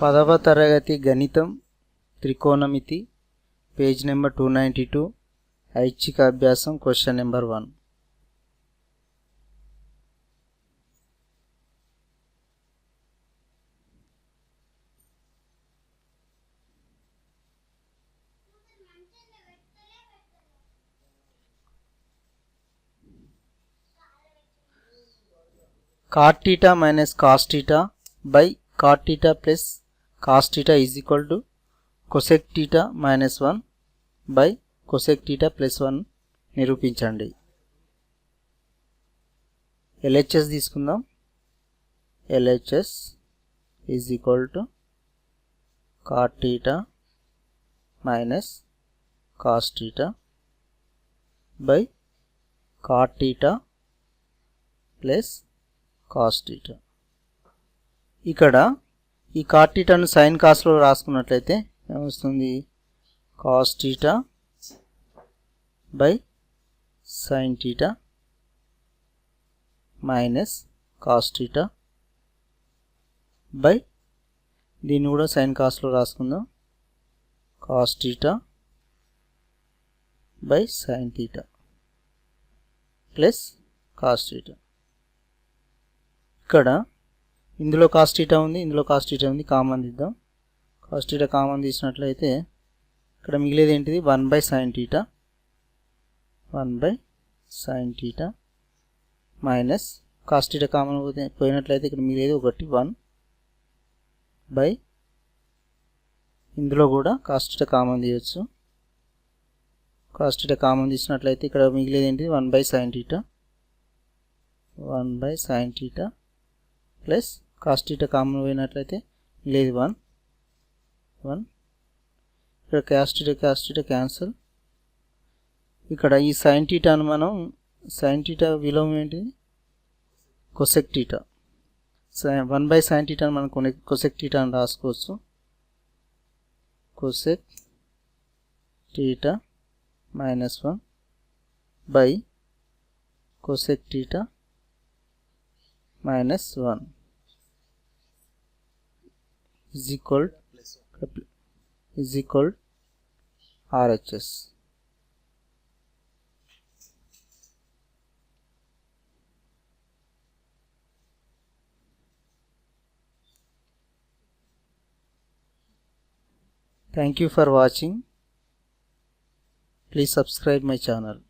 పదవ తరగతి గణితం త్రికోణమితి page number two ninety two ఐచ్ఛిక అభ్యాసం question number one. Cot minus cos theta by theta plus cos theta is equal to cosec theta minus 1 by cosec theta plus 1 నిరూపించండి. LHS తీసుకుందాం. LHS is equal to cot theta minus cos theta by cot theta plus cos theta ఇక్కడ ఈ cot టీటాను sine కాస్లో రాసుకున్నట్లయితే ఏమొస్తుంది? Cos theta by sine theta minus cos theta by దీన్ని కూడా సైన్ కాస్లో రాసుకుందాం. Cos theta by sine theta plus cos theta ఇక్కడ ఇందులో కాస్టీటా ఉంది ఇందులో కాస్టీటా ఉంది కామన్ తీద్దాం. కాస్టీటా కామన్ తీసినట్లయితే ఇక్కడ మిగిలేది ఏంటిది? One by sine theta one by sine theta minus cos theta common పోతే పోయినట్లయితే ఇక్కడ మిగిలేది ఒకటి వన్ బై ఇందులో కూడా కాస్టీటా కామన్ తీయచ్చు. కాస్టీటా కామన్ తీసినట్లయితే ఇక్కడ మిగిలేది ఏంటిది? One by sine theta one by sine theta plus cos theta common పోయినట్లయితే లేదు వన్ వన్ ఇక్కడ క్యాస్టీటా క్యాస్టీటా క్యాన్సల్ ఇక్కడ ఈ సైన్ టీటాను మనం సైన్ టీటా విలోమం ఏంటి cosec theta one by sine టీటాను మనం కొన్ని కొసెక్ టీటా అని రాసుకోవచ్చు cosec theta minus one by cosec theta minus one is equal is equal RHS. Thank you for watching. Please subscribe my channel.